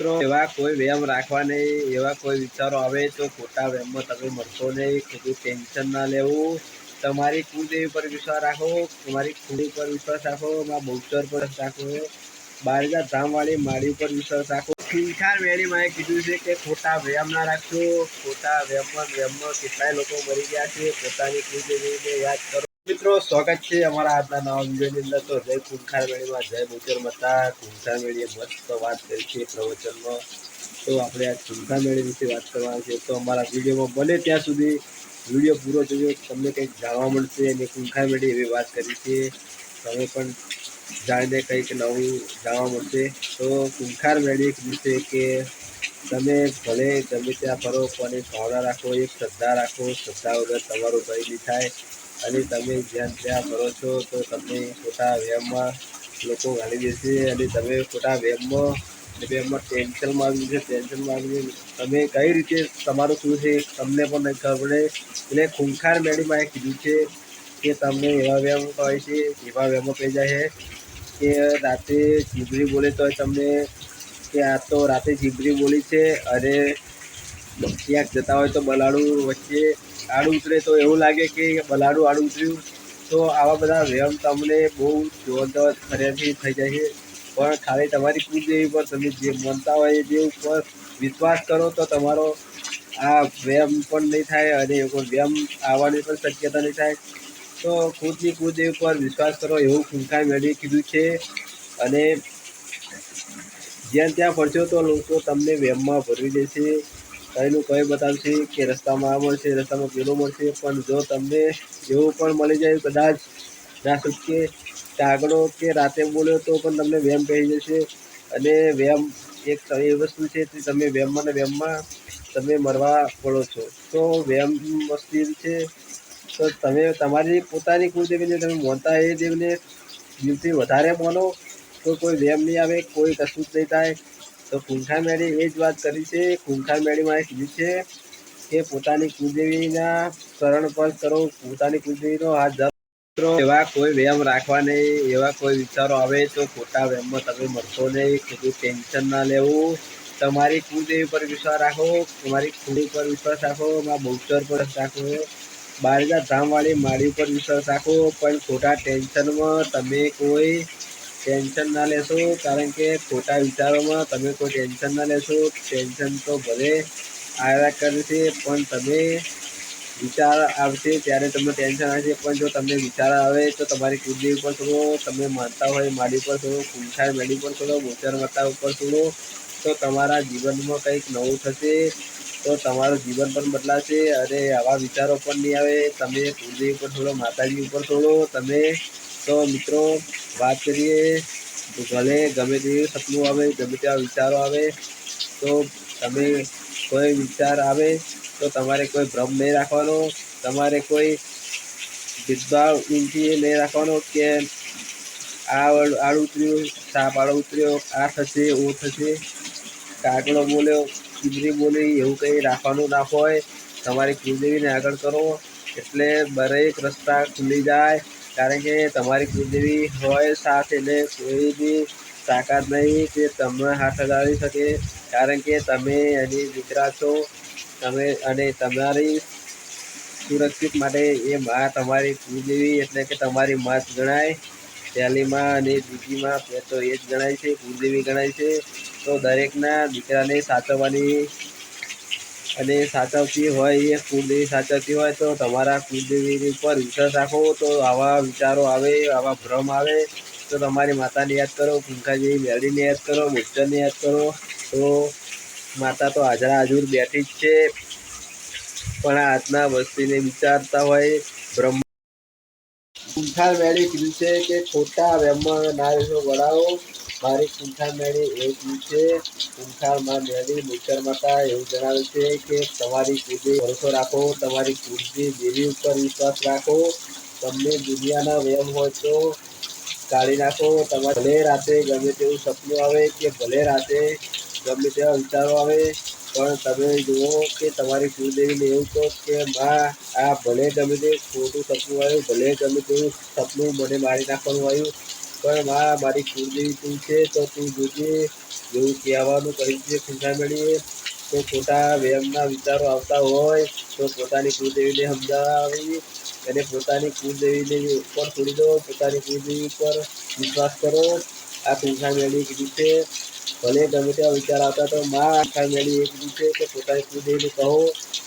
મિત્રો, એવા કોઈ વ્યાયામ રાખવા નહીં, એવા કોઈ વિચારો આવે તો ખોટા વ્યાયામમાં તમે મળશો નહીં, ખોટું ટેન્શન ના લેવું. તમારી કુળદેવી પર વિશ્વાસ રાખો, તમારી કુળી પર વિશ્વાસ રાખો માં બહુચર પર રાખો બારજા ધામવાળી માળી પર વિશ્વાસ રાખો. ખીંખાર વેળીમાં માએ કીધું છે કે ખોટા વ્યાયામ ના રાખશો, ખોટા વ્યાયામમાં વ્યાયામમાં કેટલાય લોકો મરી ગયા છે, પોતાની કુળદેવીને યાદ કરો. મિત્રો, સ્વાગત છે અમારા આજના નવા વિડીયોની અંદર. તો જય કુંખાર મેળીમાં, જય બોચર મતા. કુંખાર મેળીએ મસ્ત વાત કરી છે પ્રવચનમાં તો આપણે આ કુંખાર મેળી વિશે વાત કરવાની છે. તો અમારા વિડીયોમાં બને ત્યાં સુધી વીડિયો પૂરો જોયો તમને કંઈક જાણવા મળશે અને કુંખાર મેળી એવી વાત કરી છે. તમે પણ જાણીને કંઈક નવું જાણવા મળશે. તો કુંખાર મેળી વિશે કે તમે ભલે ગમે ત્યાં ફરો, પણ એક ભાવના રાખો, એક શ્રદ્ધા રાખો. શ્રદ્ધા વગર તમારું કંઈ નહીં થાય. અને તમે જ્યાં ત્યાં ફરો છો, તો તમને ખોટા વ્યાયામમાં લોકો ગાલી દેશે અને તમે ખોટા વ્યાયામમાં વ્યાયામમાં ટેન્શનમાં આવી છે ટેન્શનમાં આવી તમે કઈ રીતે તમારું શું છે તમને પણ નહીં ખબર પડે. એટલે ખૂંખાર મેડીમાં એ કીધું છે કે તમને એવા વ્યાયામ કહે છે, એવા વ્યાયામો કહી જાય છે કે રાતે જીબરી બોલે તો તમને, કે આ તો રાતે જીબરી બોલી છે અને ક્યાંક જતા હોય તો બલાડું વચ્ચે આડું ઉતરે તો એવું લાગે કે બલાડું આડું ઉતર્યું. તો આવા બધા વ્યાયામ તમને બહુ જોરદાર ખરેથી થઈ જાય છે. પણ ખાલી તમારી કુલદેવી પર તમે જે માનતા હોય દેવ ઉપર વિશ્વાસ કરો તો તમારો આ વ્યાયામ પણ નહીં થાય અને કોઈ વ્યાયામ આવવાની પણ શક્યતા નહીં થાય. તો ખુદની કુલદેવી પર વિશ્વાસ કરો એવું ખૂંખાઈ મેળવી કીધું છે. અને જ્યાં ત્યાં ફરશો તો લોકો તમને વ્યાયામમાં ભરવી દેશે. કઈનું કઈ બતાવશે કે રસ્તામાં આ મળશે રસ્તામાં પેલો મળશે, પણ જો તમને એવું પણ મળી જાય કદાચ ના કે કાગડો કે રાતે બોલ્યો તો પણ તમને વેમ કહી જશે. અને વ્યાયામ એક એ વસ્તુ છે કે તમે વેમમાં ને વેમમાં તમે મરવા પડો છો. તો વ્યાયામ મસ્તી છે. તો તમે તમારી પોતાની કુળદેવીને તમે મોનતા એ દેવને દિલથી વધારે માનો તો કોઈ વેમ નહીં આવે, કોઈ કશું જ નહીં થાય. તો ખૂંખાર મેળી એ જ વાત કરી છે ખૂંખાર મેળીમાં એ કીધું છે કે પોતાની કુલદેવીના શરણ પર કરો પોતાની કુલદેવીનો હાથ ધરો એવા કોઈ વ્યાયામ રાખવા નહીં, એવા કોઈ વિચારો આવે તો ખોટા વ્યાયામમાં તમે મળશો નહીં, ખોટું ટેન્શન ના લેવું. તમારી કુલદેવી પર વિશ્વાસ રાખો, તમારી કુળી પર વિશ્વાસ રાખો માં બહુચર પર રાખો બારજા ધામવાળી માળી પર વિશ્વાસ રાખો, પણ ખોટા ટેન્શનમાં તમે કોઈ ટેન્શન ના લેશો, કારણ કે ખોટા વિચારોમાં તમે કોઈ ટેન્શન ના લેશો. ટેન્શન તો ભલે આવ્યા કરે છે, પણ તમે વિચાર આવશે ત્યારે તમને ટેન્શન આવશે. પણ જો તમને વિચાર આવે તો તમારી કુલદેવી ઉપર છોડો તમે માનતા હોય, માડી પર છોડો કુંખાર મેડી પર છોડો ગોચર માતા ઉપર છોડો તો તમારા જીવનમાં કંઈક નવું થશે, તો તમારું જીવન પણ બદલાશે. અને આવા વિચારો પણ નહીં આવે. તમે કુંડલી ઉપર છોડો માતાજી ઉપર છોડો તમે તો મિત્રો, વાત કરીએ તો ભલે ગમે તેવું સપનું આવે, ગમે તેવા વિચારો આવે, તો તમે કોઈ વિચાર આવે, તો તમારે કોઈ ભ્રમ નહીં રાખવાનો, તમારે કોઈ ભેદભાવ ઊંચી નહીં રાખવાનો કે આ આડ ઉતર્યું, સાપ આડો ઉતર્યો, આ થશે, ઓ થશે કાગડો બોલ્યો, ચીમરી બોલી, એવું કંઈ રાખવાનું ના હોય. તમારી કુલદેવીને આગળ કરો, એટલે દરેક રસ્તા ખુલી જાય. કારણ કે તમારી કુલદેવી હોય સાથ એટલે કોઈ બી તાકાત નહીં કે તમને હાથ લગાવી શકે. કારણ કે તમે એની દીકરા છો, તમે અને તમારી સુરક્ષિત માટે એ માં તમારી કુલદેવી એટલે કે તમારી માત ગણાય. પહેલીમાં અને બીજીમાં તો એ જ ગણાય છે કુલદેવી ગણાય છે. તો દરેકના દીકરાને સાચવવાની અને સાચવતી હોય, એ કુલદેવી સાચવતી હોય, તો તમારા કુલદેવીની ઉપર વિશ્વાસ રાખો, તો આવા વિચારો આવે, આવા ભ્રમ આવે, તો તમારી માતાને યાદ કરો કુંકાજી મેળીને યાદ કરો મિસ્ટરને યાદ કરો, તો માતા તો હાજરા હાજર બેઠી જ છે. પણ આજના વસ્તીને વિચારતા હોય, બ્રહ્મ કુંઠાર મેળી કીધું છે કે ખોટા વેમમાં ના વડાઓ મારી કુંઠા મેળી એવું કીધું છે કુંઠારમાં મેળી મુચર માતા એવું જણાવે છે કે તમારી કુદી ભરોસો રાખો, તમારી કુદી દેવી ઉપર વિશ્વાસ રાખો, તમને દુનિયાના વ્યમ હોય તો કાઢી નાખો, તમારે ભલે રાતે ગમે તેવું સપનું આવે કે ભલે રાતે ગમે તેવા વિચારો આવે, પણ તમે જુઓ કે તમારી કુળદેવીને એવું કહો કે, માં, આ ભલે ગમે તે ખોટું સપનું આવ્યું, ભલે ગમે તેવું સપનું મને મારી નાખવાનું આવ્યું પણ માં મારી કુળદેવી તું છે, તો તું જોજે એવું કહેવાનું કહ્યું છે ખૂંખા મેળીએ. તો ખોટા વ્યમના વિચારો આવતા હોય, તો પોતાની કુળદેવીને સમજાવી અને પોતાની કુળદેવીને ઉપર છોડી દો, પોતાની કુળદેવી ઉપર વિશ્વાસ કરો. આ ખૂંખા એક છે. ભલે ગમે તેવા વિચાર આવતા તો માં આખા મેળવી એ કીધું છે કે પોતાની કુળદેવીને કહો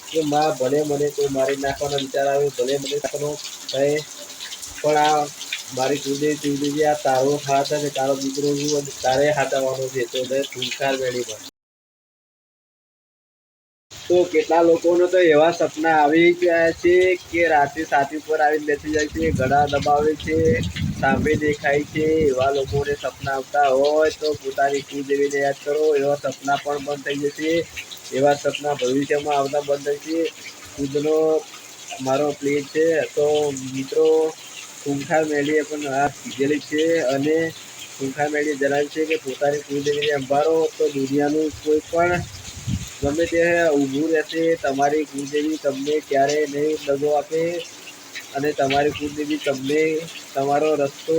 કે માં, ભલે મને કોઈ મારી નાખવાનો વિચાર આવે, ભલે મને નાખવાનો કહે, પણ આ મારી કુળદેવી કુળદેવી આ તારો હાથ અને તારો દીકરો છું તારે હાથવાનો છે, તો દે ખૂંખાર મેળીમાં તો કેટલા લોકોને તો એવા સપના આવી ગયા છે કે રાતે સાથી ઉપર આવીને બેસી જાય છે, ગળા દબાવે છે, સામે દેખાય છે, એવા લોકોને સપના આવતા હોય તો પોતાની કુળદેવીને યાદ કરો, એવા સપના પણ બંધ થઈ જશે, એવા સપના ભવિષ્યમાં આવતા બંધ થશે. ખુદનો મારો પ્લેન છે, તો મિત્રો ખૂંખાર મેળીએ પણ આ કીધેલી છે અને ખૂંખાર મેળીએ જણાવ્યું છે કે પોતાની કુળદેવીને અંબારો તો દુનિયાનું કોઈ પણ ગમે તે ઊભું રહેશે, તમારી કુળદેવી તમને ક્યારેય નહીં દગો આપે અને તમારી કુળદેવી તમને તમારો રસ્તો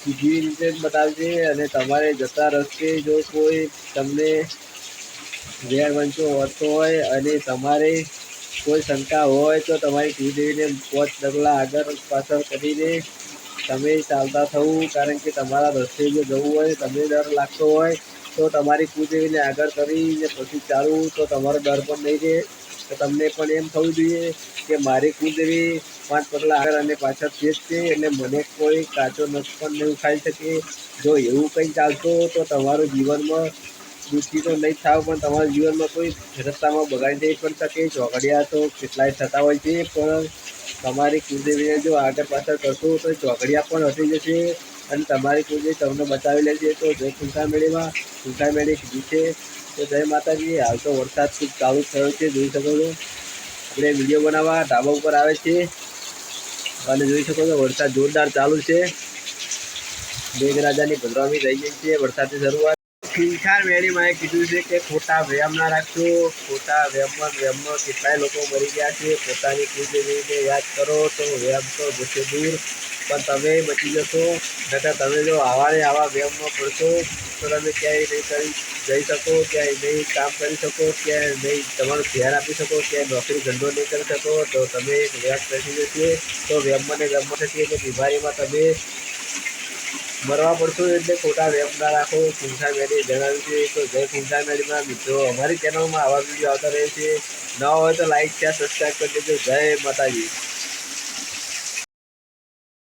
સીધી રીતે બતાવશે અને તમારે જતા રસ્તે જો કોઈ તમને વેર વંચો હોતો હોય અને તમારે કોઈ શંકા હોય તો તમારી કુળદેવીને પાંચ ડગલા આગળ પાછળ કરીને તમે ચાલતા થવું, કારણ કે તમારા રસ્તે જો જવું હોય, તમને ડર લાગતો હોય, તો તમારી કુળદેવીને આગળ કરીને પછી ચાલવું, તો તમારો ડર પણ નહીં રહે. તો તમને પણ એમ થવું જોઈએ કે મારી કુળદેવી પાંચ પગલા આગળ અને પાછળ છે જ છે એટલે મને કોઈ કાચો નસ પણ નહીં ખાઈ શકે. જો એવું કંઈ ચાલતો તો તમારું જીવનમાં દુઃખી તો નહીં થાવ, પણ તમારા જીવનમાં કોઈ રસ્તામાં બગાડી જઈ પણ શકે. ચોકડિયા તો કેટલાય થતા હોય છે, પણ તમારી કુદરતીને જો આગળ પાછળ કરશો તો ચોકડિયા પણ હટી જશે અને તમારી કુદરતી તમને બચાવી લેશે. તો જય ખુંખા મેળીમાં ખુંખા મેળી કીધી છે. તો જય માતાજી, હાલ તો વરસાદ ખૂબ ચાલુ થયો છે, જોઈ શકો છો. આપણે વીડિયો બનાવવા ધાબા ઉપર આવે છે. અને જોઈ શકો છો, વરસાદ જોરદાર ચાલુ છે. મેઘરાજાની ભદ્રામી થઈ ગઈ છે, વરસાદની શરૂઆત. ખીંખાર વેળીમાં એ કીધું છે કે ખોટા વ્યાયામ ના રાખશો ખોટા વ્યાયામમાં વ્યાયામમાં કેટલાય લોકો મરી ગયા છે, પોતાની કુળદેવીને યાદ કરો તો વ્યાયામ તો જશે દૂર. પણ તમે બચી જશો નકર તમે જો આવા ને આવા વ્યાયામમાં પડશો, તો તમે ક્યાંય નહીં કરી, જઈ શકો, ક્યાંય નહીં કામ કરી શકો, ક્યાંય નહીં તમારું ધ્યાન આપી શકો, ક્યાંય નોકરી ધંધો નહીં કરી શકો, તો તમે એક વ્યાયામ બેસી જશે, તો વ્યાયામમાં ને વ્યાયામમાં થશે એટલે બીમારીમાં તમે મરવા પડશો એટલે ખોટા વેપ ના રાખો ખુંસા મેરી જણાવ્યું છે. તો જય ખુંસા મેળીમાં મિત્રો, અમારી ચેનલમાં આવા વીડિયો આવતા રહે છે. ન હોય તો લાઈક શેર સબસ્ક્રાઈબ કરી દેજો. જય માતાજી.